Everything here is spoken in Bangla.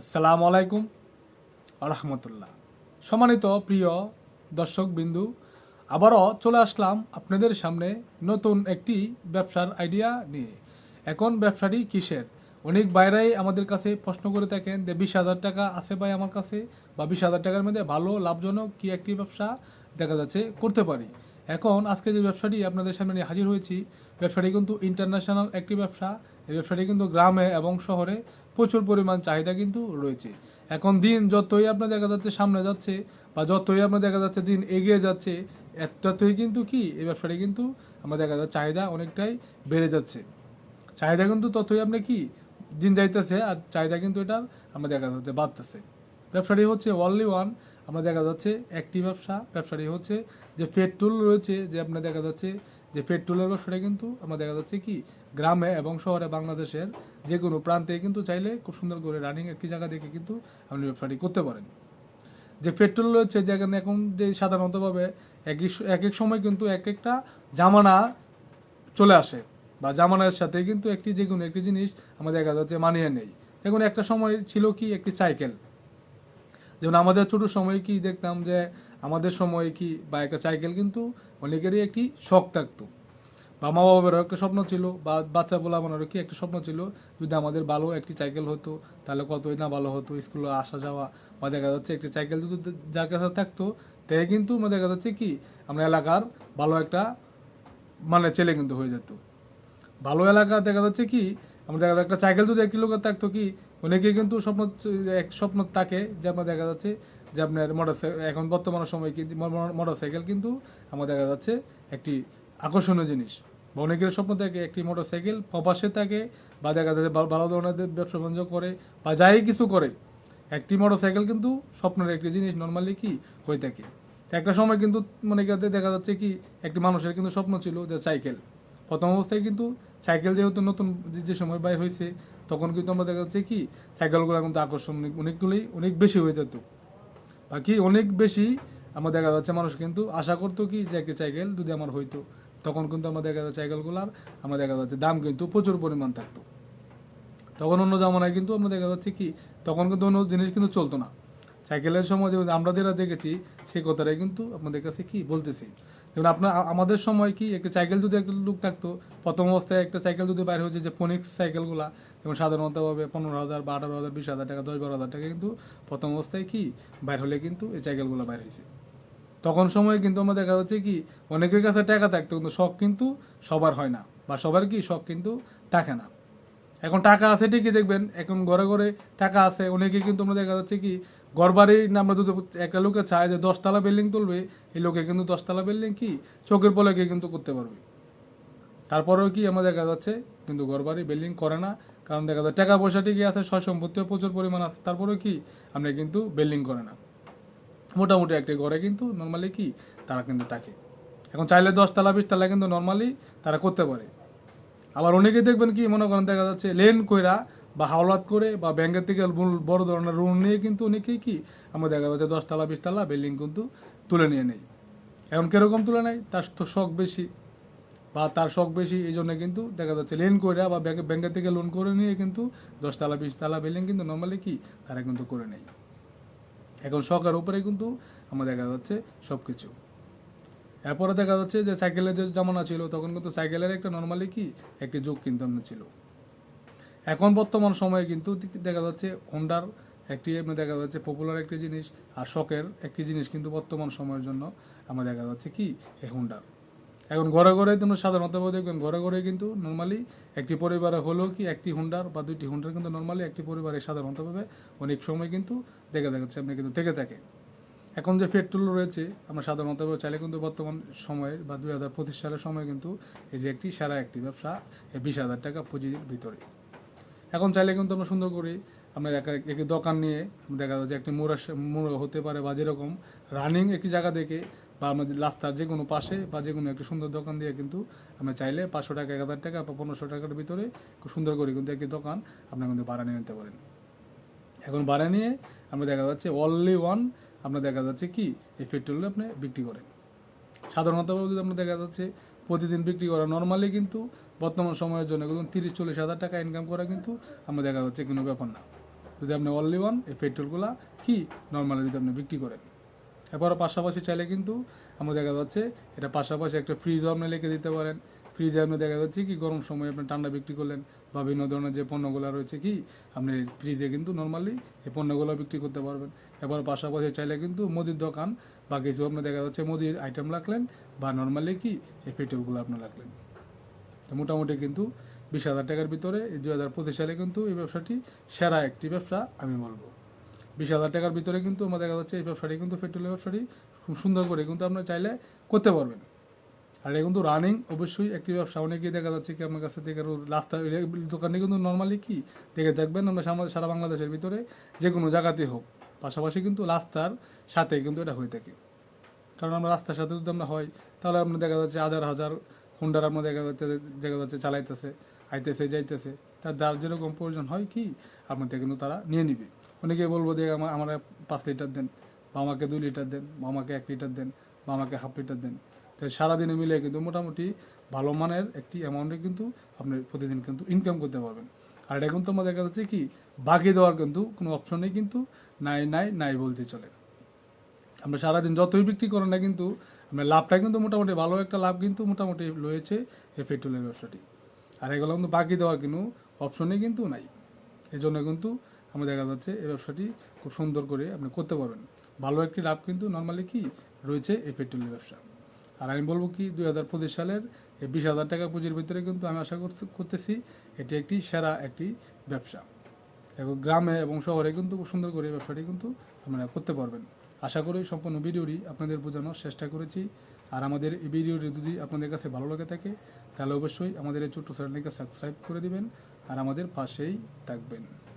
আসসালামু আলাইকুম রহমতুল্লাহ। সম্মানিত প্রিয় দর্শক বিন্দু আবারও চলে আসলাম আপনাদের সামনে নতুন একটি ব্যবসার আইডিয়া নিয়ে। এখন ব্যবসাটি কিসের? অনেক বাইরেই আমাদের কাছে প্রশ্ন করে থাকেন যে, বিশ হাজার টাকা আছে ভাই আমার কাছে? বা, বিশ হাজার টাকার মধ্যে ভালো, লাভজনক কি একটি ব্যবসা? দেখা যাচ্ছে করতে পারি। এখন আজকে যে ব্যবসাটি আপনাদের সামনে নিয়ে হাজির হয়েছি, ব্যবসাটি কিন্তু ইন্টারন্যাশনাল একটি ব্যবসা। এই ব্যবসাটি কিন্তু গ্রামে এবং শহরে প্রচুর পরিমাণ চাহিদা কিন্তু রয়েছে। এখন দিন যতই আপনার দেখা যাচ্ছে সামনে যাচ্ছে বা যতই আপনার দেখা যাচ্ছে দিন এগিয়ে যাচ্ছে ততই কিন্তু কি এই ব্যবসাটি কিন্তু আমরা দেখা যাচ্ছে চাহিদা অনেকটাই বেড়ে যাচ্ছে। চাহিদা কিন্তু ততই আপনি কি দিন যাইতেছে আর চাহিদা কিন্তু এটা আমরা দেখা যাচ্ছে বাড়তেছে। ব্যবসাটি হচ্ছে অনলি ওয়ান আমরা দেখা যাচ্ছে একটি ব্যবসা ব্যবসাটি হচ্ছে যে পেট্রোল রয়েছে, যে আপনার দেখা যাচ্ছে যে পেট্রোলের ব্যবসাটা কিন্তু আমরা দেখা যাচ্ছে কি গ্রামে এবং শহরে বাংলাদেশের যে কোনো প্রান্তে কিন্তু চাইলে খুব সুন্দর করে রানিং একটি জায়গা দেখে কিন্তু আপনি ব্যবসাটি করতে পারেন। যে পেট্রোল রয়েছে যেখানে এখন যে সাধারণতভাবে এক এক- এক সময় কিন্তু এক একটা জামানা চলে আসে বা জামানার সাথে কিন্তু একটি যে কোনো একটি জিনিস আমাদের দেখা যাচ্ছে মানিয়ে নেই। এখন একটা সময় ছিল কি একটি সাইকেল যেমন আমাদের ছোট সময় কি দেখতাম যে আমাদের সময় কি বা একটা সাইকেল কিন্তু অনেকেরই একটি শখ থাকতো। বা মা বাবারও একটা স্বপ্ন ছিল বা বাচ্চা বলা আমারও কি একটা স্বপ্ন ছিল? যদি আমাদের ভালো একটি সাইকেল হতো, তাহলে কতই না ভালো হতো? স্কুলে আসা যাওয়া বা দেখা যাচ্ছে একটি সাইকেল যদি যার কাছে থাকতো তাই কিন্তু মানে দেখা যাচ্ছে কি, আমরা এলাকার ভালো একটা মানে ছেলে কিন্তু হয়ে যেত। ভালো এলাকা দেখা যাচ্ছে কি, আমরা দেখা একটা সাইকেল যদি একটি লোকের থাকতো কি অনেকে কিন্তু স্বপ্ন এক স্বপ্ন থাকে যে আপনার দেখা যাচ্ছে যে আপনার মোটর এখন বর্তমান সময় কি মোটর সাইকেল কিন্তু আমার দেখা যাচ্ছে একটি আকর্ষণীয় জিনিস। বা অনেকের স্বপ্ন থাকে একটি মোটর সাইকেল প্রবাসে থাকে বা দেখা যাচ্ছে ভালো- ধরনের ব্যবসা বাণিজ্য করে বা যাই কিছু করে, একটি মোটর সাইকেল কিন্তু স্বপ্নের একটি জিনিস নর্মালি কি হয়ে থাকে। একটা সময় কিন্তু মনে দেখা যাচ্ছে কি, একটি মানুষের কিন্তু স্বপ্ন ছিল যে সাইকেল। প্রথম অবস্থায় কিন্তু সাইকেল যেহেতু নতুন যে- যে সময় বাইর হয়েছে, তখন কিন্তু আমরা দেখা যাচ্ছে কি, সাইকেলগুলো কিন্তু আকর্ষণ অনেকগুলোই অনেক বেশি হয়ে যেত। বাকি অনেক বেশি আমরা দেখা যাচ্ছে মানুষ কিন্তু আশা করতো কি যে একটি সাইকেল যদি আমার হইতো। তখন কিন্তু আমরা দেখা যাচ্ছে সাইকেলগুলার আমরা দেখা যাচ্ছে দাম কিন্তু প্রচুর পরিমাণ থাকতো। তখন অন্য জামানায় কিন্তু আমরা দেখা যাচ্ছে কি, তখন কিন্তু অন্য জিনিস কিন্তু চলতো না। সাইকেলের সময় যেমন আমরা যেটা দেখেছি, সেই কথাটাই কিন্তু আপনাদের কাছে কি বলতেছি। যেমন আপনার আমাদের সময় কি, একটা সাইকেল যদি একটা লোক থাকতো, প্রথম অবস্থায় একটা সাইকেল যদি বাইরে হয়েছে, যে ফোনিক্স সাইকেলগুলা, যেমন সাধারণতভাবে পনেরো হাজার বা আঠারো হাজার, বিশ হাজার টাকা, দশ বারো হাজার টাকা কিন্তু প্রথম অবস্থায় কি, বাইর হলে কিন্তু এই সাইকেলগুলো বাইর হয়েছে। তখন সময়ে কিন্তু আমরা দেখা যাচ্ছে কি, অনেকের কাছে টাকা থাকতো কিন্তু শখ কিন্তু সবার হয় না বা সবার কি শখ কিন্তু থাকে না। এখন টাকা আছে ঠিকই দেখবেন, এখন ঘরে ঘরে টাকা আছে, অনেকে কিন্তু আমরা দেখা যাচ্ছে কি, ঘর বাড়ির আমরা যদি একটা লোকে চায় যে দশতলা বিল্ডিং তুলবে, এই লোকে কিন্তু দশতলা বিল্ডিং কি, চোখের পলকে কিন্তু করতে পারবে। তারপরেও কি আমরা দেখা যাচ্ছে, কিন্তু ঘর বাড়ি বিল্ডিং করে না, কারণ দেখা যায় টাকা পয়সা ঠিকই আছে সয় সম্পত্তিও প্রচুর পরিমাণ আছে, তারপরেও কি, আমরা কিন্তু বিল্ডিং করে না। মোটামুটি একটি ঘরে কিন্তু নর্মালি কি, তারা কিন্তু থাকে। এখন চাইলে দশতলা বিশতলা কিন্তু নর্মালি তারা করতে পারে। আবার অনেকে দেখবেন কি, মনে করেন দেখা যাচ্ছে লেন কইরা বা হাওলাত করে বা ব্যাংকের থেকে বড়- ধরনের ঋণ নিয়ে কিন্তু অনেকেই কি, আমরা দেখা যাচ্ছে দশতলা বিশতলা বিল্ডিং কিন্তু তুলে নিয়ে নেই। এখন কীরকম তুলে নেয়? তার তো শখ বেশি। বা তার শখ বেশি, এই জন্য কিন্তু দেখা যাচ্ছে লেন কইরা বা ব্যাংকে, ব্যাংকের থেকে লোন করে নিয়ে কিন্তু দশতলা বিশতলা বিল্ডিং কিন্তু নর্মালি কি, তারা কিন্তু করে নেয়। এখন শখের উপরে কিন্তু আমার দেখা যাচ্ছে সব কিছু এরপরে দেখা যাচ্ছে যে সাইকেলের যে জামানা ছিল, তখন কিন্তু সাইকেলের একটা নর্মালি কি? একটি যোগ কিন্তু ছিল। এখন বর্তমান সময়ে কিন্তু দেখা যাচ্ছে হোন্ডার একটি এমনি দেখা যাচ্ছে পপুলার একটি জিনিস আর শখের একটি জিনিস কিন্তু বর্তমান সময়ের জন্য আমার দেখা যাচ্ছে কি? এই হোন্ডার এখন ঘরে ঘরে তুমি সাধারণত দেখবেন, ঘরে ঘরে কিন্তু নর্মালি একটি পরিবারে হলেও কি একটি হুন্ডার বা দুইটি হুন্ডার কিন্তু নর্মালি একটি পরিবারে সাধারণতভাবে অনেক সময় কিন্তু দেখা যাচ্ছে আপনি কিন্তু থেকে থাকে। এখন যে পেট্রোল রয়েছে, আমরা সাধারণত চাইলে কিন্তু বর্তমান সময়ে বা দুই হাজার পঁচিশ সালের সময় কিন্তু এই যে একটি সেরা একটি ব্যবসা বিশ হাজার টাকা পুঁজির ভিতরে। এখন চাইলে কিন্তু আমরা সুন্দর করে একা একটি দোকান নিয়ে, দেখা যাচ্ছে একটি মোড়া মোড়া হতে পারে বা যেরকম রানিং একটি জায়গা দেখে বা আমাদের রাস্তার যে কোনো পাশে বা যে কোনো একটা সুন্দর দোকান দিয়ে কিন্তু আমরা চাইলে পাঁচশো টাকা, এক হাজার টাকা বা পনেরোশো টাকার ভিতরে খুব সুন্দর করে কিন্তু একটি দোকান আপনারা কিন্তু ভাড়া নিয়ে নিতে পারেন। এখন ভাড়া নিয়ে আমরা দেখা যাচ্ছে অনলি ওয়ান আপনার দেখা যাচ্ছে কি? এই পেট্রোল আপনি বিক্রি করেন। সাধারণত যদি আমরা দেখা যাচ্ছে প্রতিদিন বিক্রি করা নর্মালি কিন্তু বর্তমান সময়ের জন্য কিন্তু তিরিশ, চল্লিশ হাজার টাকা ইনকাম করা কিন্তু আমরা দেখা যাচ্ছে কোনো ব্যাপার না। যদি আপনি অনলি ওয়ান এই পেট্রোলগুলা কি নর্মালি যদি আপনি বিক্রি করেন। এবার পাশাপাশি চাইলে কিন্তু আমরা দেখা যাচ্ছে এটা পাশাপাশি একটা ফ্রিজ আপনি লিখে দিতে পারেন। ফ্রিজে আপনি দেখা যাচ্ছে কি গরম সময় আপনি ঠান্ডা বিক্রি করলেন বা বিভিন্ন ধরনের যে পণ্যগুলো রয়েছে কি, আপনি ফ্রিজে কিন্তু নর্মালি এই পণ্যগুলো বিক্রি করতে পারবেন। এবার পাশাপাশি চাইলে কিন্তু মুদির দোকান বা কিছু আপনি দেখা যাচ্ছে মুদির আইটেম রাখলেন বা নর্মালি কি এই পেট্রোলগুলো আপনি রাখলেন। তো মোটামুটি কিন্তু বিশ হাজার টাকার ভিতরে দুই হাজার পঁচিশ সালে কিন্তু এই ব্যবসাটি সেরা একটি ব্যবসা আমি বলব। বিশ হাজার টাকার ভিতরে কিন্তু আমার দেখা যাচ্ছে এই ব্যবসাটি কিন্তু পেট্রোলের ব্যবসাটি খুব সুন্দর করে কিন্তু আপনার চাইলে করতে পারবেন। আর এটা কিন্তু রানিং অবশ্যই একটি ব্যবসা। অনেকেই দেখা যাচ্ছে কি আপনার কাছে থেকে রাস্তা দোকানে কিন্তু নর্মালি কি দেখে দেখবেন আমরা সারা বাংলাদেশের ভিতরে যে কোনো জায়গাতে হোক। পাশাপাশি কিন্তু রাস্তার সাথে কিন্তু এটা হয়ে থাকে। কারণ আমরা রাস্তার সাথে যদি আমরা হয়, তাহলে আপনার দেখা যাচ্ছে হাজার হাজার হুন্ডার আপনার দেখা যাচ্ছে দেখা যাচ্ছে চালাইতেছে, আইতেছে, যাইতেছে। তার যার যেরকম প্রয়োজন হয় কি, আপনার থেকে কিন্তু তারা নিয়ে নিবে। অনেকে বলব যে আমার আমার পাঁচ লিটার দেন, বা আমাকে দুই লিটার দেন, বা আমাকে এক লিটার দেন, বা আমাকে হাফ লিটার দেন। তো সারাদিনে মিলে কিন্তু মোটামুটি ভালো মানের একটি অ্যামাউন্টে কিন্তু আপনি প্রতিদিন কিন্তু ইনকাম করতে পারবেন। আর এটা কিন্তু আমার দেখা যাচ্ছে কি, বাকি দেওয়ার কিন্তু কোনো অপশনেই কিন্তু নাই নাই নাই বলতে চলে। আমরা সারাদিন যতই বিক্রি করেন না কিন্তু আমরা লাভটা কিন্তু মোটামুটি ভালো একটা লাভ কিন্তু মোটামুটি রয়েছে এই পেট্রোলের ব্যবসাটি। আর এগুলো কিন্তু বাকি দেওয়ার কোনো অপশনই কিন্তু নাই। এই জন্য কিন্তু আমরা দেখা যাচ্ছে এই ব্যবসাটি খুব সুন্দর করে আপনি করতে পারবেন। ভালো একটি লাভ কিন্তু নর্মালি কি রয়েছে এই পেট্রোলের ব্যবসা। আর আমি বলব কি, দুই হাজার পঁচিশ সালের এই বিশ হাজার টাকা পুঁজির ভিতরে কিন্তু আমি আশা করতে- করতেছি এটি একটি সেরা একটি ব্যবসা। এবং গ্রামে এবং শহরে কিন্তু খুব সুন্দর করে এই ব্যবসাটি কিন্তু আপনারা করতে পারবেন। আশা করি সম্পূর্ণ ভিডিওটি আপনাদের বোঝানোর চেষ্টা করেছি। আর আমাদের এই ভিডিওটি যদি আপনাদের কাছে ভালো লাগে থাকে, তাহলে অবশ্যই আমাদের এই ছোট্ট চ্যানেলটিকে সাবস্ক্রাইব করে দিবেন। আর আমাদের পাশেই থাকবেন।